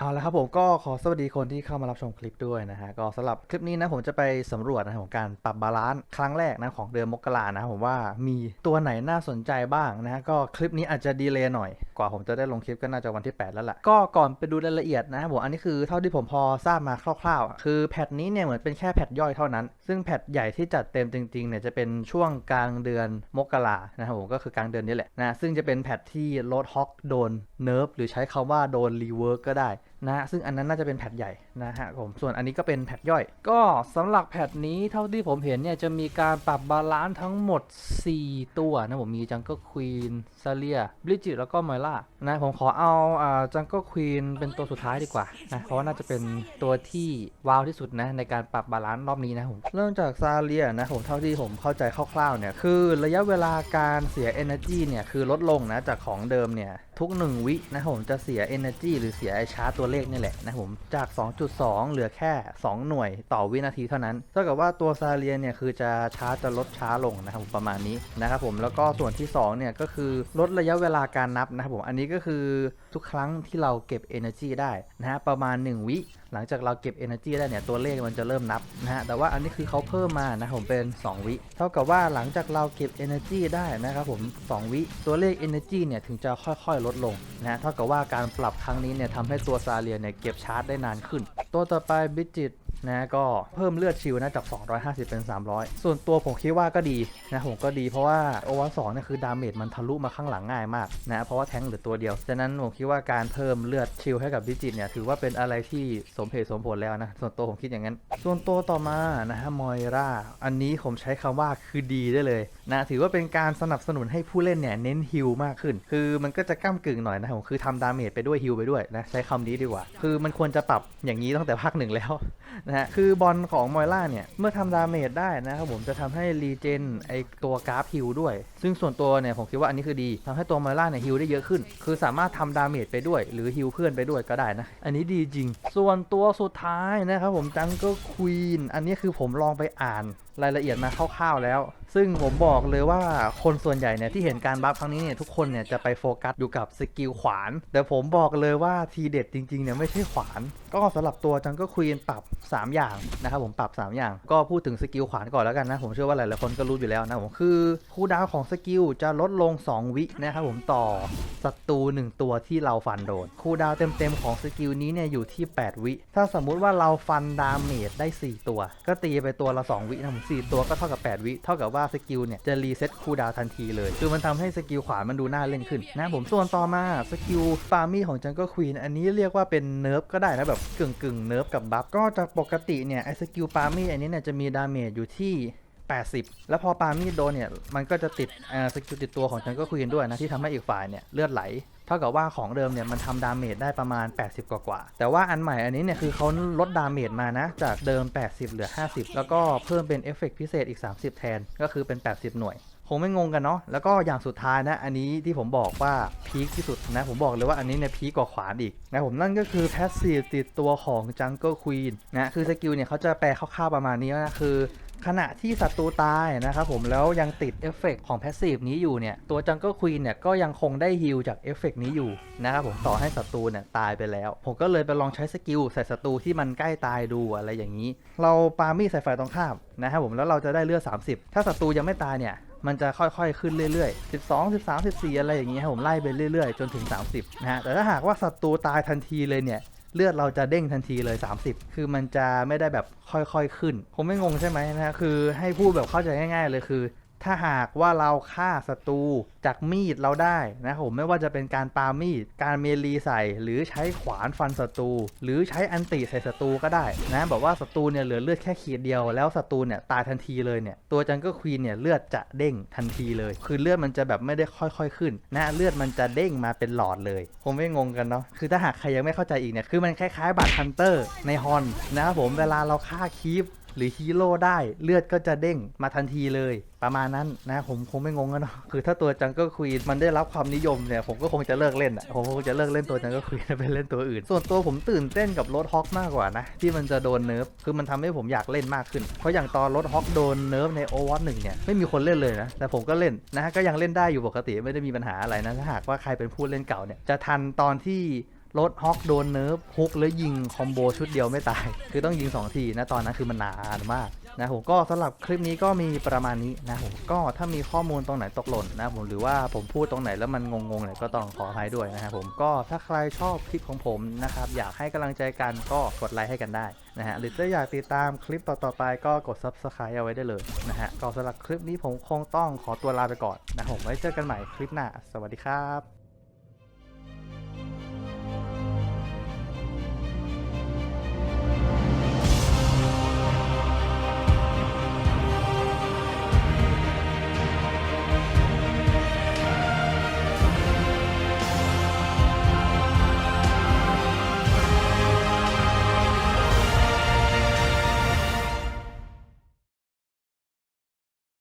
เอาละครับผมก็ขอสวัสดีคนที่เข้ามารับชมคลิปด้วยนะฮะก็สำหรับคลิปนี้นะผมจะไปสำรวจนะของการปรับบาลานซ์ครั้งแรกนะของเดือนมกรานะผมว่ามีตัวไหนน่าสนใจบ้างนะฮะก็คลิปนี้อาจจะดีเลย์หน่อย กว่าผมจะได้ลงคลิปก็น่าจะวันที่ 8 แล้วแหละก็ก่อนไปดูรายละเอียดนะผมอันนี้คือเท่าที่ผมพอทราบมาคร่าวๆ คือแพทนี้เนี่ยเหมือนเป็นแค่แพทย่อยเท่านั้น ซึ่งแพทใหญ่ที่จัดเต็มจริงๆเนี่ยจะเป็นช่วงกลางเดือนมกรานะครับผมก็คือกลางเดือนนี้แหละนะซึ่งจะเป็นแพทที่โรดฮอกโดนเนิร์ฟหรือใช้คำว่าโดนรีเวิร์กก็ได้ นะซึ่งอันนั้นน่าจะเป็นแพทใหญ่นะฮะผมส่วนอันนี้ก็เป็นแพทย่อย ก็สำหรับแพทนี้เท่าที่ผมเห็นเนี่ยจะมีการปรับบาลานซ์ทั้งหมด 4 ตัวนะผมมีจังก็ควีนซาเลียบริจิตแล้วก็มอยล่านะผมขอเอาอ่าจังก็ควีนเป็นตัวสุดท้ายดีกว่านะเพราะว่าน่าจะเป็นตัวที่ว้าวที่สุดนะในการปรับบาลานซ์รอบนี้นะผมเริ่มจากซาเลียนะผมเท่าที่ผมเข้าใจคร่าวๆเนี่ยคือระยะเวลาการเสีย energy เนี่ยคือลดลงนะจากของเดิมเนี่ยทุก 1 วินะผมจะเสีย energy หรือเสียไอชาร์จตัวเลขนี่แหละนะผมจาก 2.2 เหลือแค่ 2 หน่วยต่อวินาทีเท่านั้นเท่ากับว่าตัวซาเลียนเนี่ยคือจะช้าจะลดช้าลงนะครับประมาณนี้นะครับผมแล้วก็ส่วนที่2เนี่ยก็คือลดระยะเวลาการนับนะครับผมอันนี้ก็คือทุกครั้งที่เราเก็บ energy ได้นะฮะประมาณ 1 วิ หลังจากเราเก็บ energy ได้เนี่ยตัวเลขมันจะเริ่มนับนะฮะแต่ว่าอันนี้คือเขาเพิ่มมานะผมเป็น 2 วิ เท่ากับว่าหลังจากเราเก็บ energy ได้นะครับผม 2 วิตัวเลข energy เนี่ยถึงจะค่อยๆ ลดลงนะฮะเท่ากับว่าการปรับครั้งนี้เนี่ยทำให้ตัวซาเลียเนี่ยเก็บชาร์จได้นานขึ้น ตัวต่อไปบิจิต นะก็เพิ่มเลือดชิลนะจาก 250 เป็น 300 ส่วนตัวผมคิดว่าก็ดีนะผมก็ดีเพราะว่าโอวาสองเนี่ยคือดาเมจมันทะลุมาข้างหลังง่ายมากนะเพราะว่าแทงเหลือตัวเดียวฉะนั้นผมคิดว่าการเพิ่มเลือดชิลให้กับบิจิตเนี่ยถือว่าเป็นอะไรที่สมเหตุสมผลแล้วนะส่วนตัวผมคิดอย่างนั้น ส่วนตัวต่อมานะฮะมอยราอันนี้ผมใช้คำว่าคือดีได้เลยนะถือว่าเป็นการสนับสนุนให้ผู้เล่นเนี่ยเน้นฮิลมากขึ้น คือมันก็จะก้ากึ่งหน่อยนะผมคือทำดาเมจไปด้วยฮิลไปด้วยนะใช้คำนี้ดีกว่า คือมันควรจะปรับอย่างนี้ตั้งแต่ภาคหนึ่งแล้วนะฮะคือบอลของมอยล่าเนี่ย เมื่อทำดาเมจได้นะครับผมจะทำให้รีเจนไอตัวกราฟฮิลด้วย ซึ่งส่วนตัวเนี่ยผมคิดว่าอันนี้คือดีทำให้ตัวมอยล่าเนี่ยฮิลได้เยอะขึ้น คือสามารถทำดาเมจไปด้วย หรือฮิลเพื่อนไปด้วยก็ได้นะ อันนี้ดีจริง ส่วนตัวสุดท้ายนะครับผมจังก็ควีนอันนี้คือผมลองไปอ่านรายละเอียดมาคร่าวๆแล้ว ซึ่งผมบอกเลยว่าคนส่วนใหญ่เนี่ยที่เห็นการบัฟครั้งนี้เนี่ยทุกคนเนี่ยจะไปโฟกัสอยู่กับสกิลขวาน แต่ผมบอกเลยว่าทีเด็ดจริงๆเนี่ยไม่ใช่ขวาน ก็สำหรับตัวจังก็ควีนปรับ 3 อย่างนะครับผมปรับ 3 อย่าง ก็พูดถึงสกิลขวานก่อนแล้วกันนะ ผมเชื่อว่าหลายๆคนก็รู้อยู่แล้วนะผมคือคูดาวของสกิลจะลดลง 2 วินะครับผมต่อศัตรู1ตัวที่เราฟันโดนคูดาวเต็มๆของสกิลนี้เนี่ยอยู่ที่ 8 วิ ถ้าสมมุติว่าเราฟันดาเมจได้ 4 ตัว ก็ตีไปตัวละ 2 วินะผม4ตัวก็เท่ากับ 8 วิ เท่ากับว่าสกิลเนี่ยจะรีเซ็ตคูลดาวทันทีเลย คือมันทำให้สกิลขวามันดูน่าเล่นขึ้นนะผมส่วนต่อมาสกิลฟาร์มี่ของจังก็ควีนอันนี้เรียกว่าเป็นเนิร์ฟก็ได้นะแบบกึ่งกึ่งเนิร์ฟกับบัฟก็จะปกติเนี่ยไอสกิลฟาร์มี่อันนี้เนี่ยจะมีดาเมจอยู่ที่ 80 แล้วพอปามีดโดนเนี่ย มันก็จะติดอ่าสกิลติดตัวของจังก็ควีนด้วยนะ ที่ทำให้อีกฝ่ายเนี่ยเลือดไหล เท่ากับว่าของเดิมเนี่ย มันทำดาเมจได้ประมาณ 80 กว่ากว่าๆแต่ว่าอันใหม่อันนี้เนี่ย คือเขาลดดาเมจมานะ จากเดิม 80 เหลือ 50 แล้วก็เพิ่มเป็นเอฟเฟกต์พิเศษอีก 30 แทน ก็คือเป็น 80 หน่วยคงไม่งงกันเนาะ แล้วก็อย่างสุดท้ายนะ อันนี้ที่ผมบอกว่าพีคที่สุดนะ ผมบอกเลยว่าอันนี้เนี่ยพีคกว่าขวานอีกนะผมนั่นก็คือแพสซีฟติดตัวของ Jungle Queen นะ คือสกิลเนี่ยเขาจะแปลคร่าวๆประมาณนี้นะ คือ ขณะที่ศัตรูตายนะครับผมแล้วยังติดเอฟเฟกต์ของแพสซีฟนี้อยู่เนี่ยตัว Jungle Queen เนี่ยก็ยังคงได้ฮิลจากเอฟเฟกต์นี้อยู่นะครับผมต่อให้ศัตรูเนี่ยตายไปแล้ว ผมก็เลยไปลองใช้สกิลใส่ศัตรูที่มันใกล้ตายดูอะไรอย่างนี้ เราปามีใส่ฝ่ายตรงข้ามนะครับผมแล้วเราจะได้เลือด30 ถ้าศัตรูยังไม่ตายเนี่ยมันจะค่อยๆ ขึ้นเรื่อยๆ 12 13 14 อะไรอย่างเงี้ยผมไล่ไปเรื่อยๆ จนถึง 30 นะฮะ แต่ถ้าหากว่าศัตรูตายทันทีเลยเนี่ย เลือดเราจะเด้งทันทีเลย 30 คือมันจะไม่ได้แบบค่อยๆขึ้น ผมไม่งงใช่ไหมนะฮะคือให้พูดแบบเข้าใจง่ายๆเลยคือ ถ้าหากว่าเราฆ่าศัตรูจากมีดเราได้นะผมไม่ว่าจะเป็นการปามีด การเมลีใส่ หรือใช้ขวานฟันศัตรู หรือใช้อันติใส่ศัตรูก็ได้นะแบบว่าศัตรูเนี่ยเหลือเลือดแค่ขีดเดียวแล้วศัตรูเนี่ยตายทันทีเลยเนี่ยตัวจังก็ควีนเนี่ยเลือดจะเด้งทันทีเลย คือเลือดมันจะแบบไม่ได้ค่อยๆขึ้นนะเลือดมันจะเด้งมาเป็นหลอดเลยผมไม่งงกันเนาะคือถ้าหากใครยังไม่เข้าใจอีกเนี่ยคือมันคล้ายๆบัตรฮันเตอร์ในฮอนนะครับผมเวลาเราฆ่าคีฟ หรือฮีโร่ได้เลือดก็จะเด้งมาทันทีเลย ประมาณนั้นนะผมคงไม่งงกันเนาะคือถ้าตัวจังเกิลควีนมันได้รับความนิยมเนี่ยผมก็คงจะเลิกเล่นอะผมคงจะเลิกเล่นตัวจังเกิลควีนไปเล่นตัวอื่น ส่วนตัวผมตื่นเต้นกับรถฮอกมากกว่านะ ที่มันจะโดนเนิร์ฟคือมันทำให้ผมอยากเล่นมากขึ้น เพราะอย่างตอนรถฮอกโดนเนิร์ฟในโอวอตหนึ่งเนี่ยไม่มีคนเล่นเลยนะแต่ผมก็เล่นนะก็ยังเล่นได้อยู่ปกติไม่ได้มีปัญหาอะไรนะถ้าหากว่าใครเป็นผู้เล่นเก่าเนี่ยจะทันตอนที่ รถฮอกโดนเนิร์ฟฮุกแล้วยิงคอมโบชุดเดียวไม่ตาย คือต้องยิง2ทีนะตอนนั้นคือมันนานมากนะผมก็สำหรับคลิปนี้ก็มีประมาณนี้นะผมก็ถ้ามีข้อมูลตรงไหนตกหล่นนะผมหรือว่าผมพูดตรงไหนแล้วมันงงๆเนี่ยก็ต้องขออภัยด้วยนะครับผมก็ถ้าใครชอบคลิปของผมนะครับอยากให้กำลังใจกันก็กดไลค์ให้กันได้นะฮะหรือถ้าอยากติดตามคลิปต่อๆไปก็กด subscribe เอาไว้ได้เลยนะฮะก็สำหรับคลิปนี้ผมคงต้องขอตัวลาไปก่อนนะผมไว้เจอกันใหม่คลิปหน้า สวัสดีครับ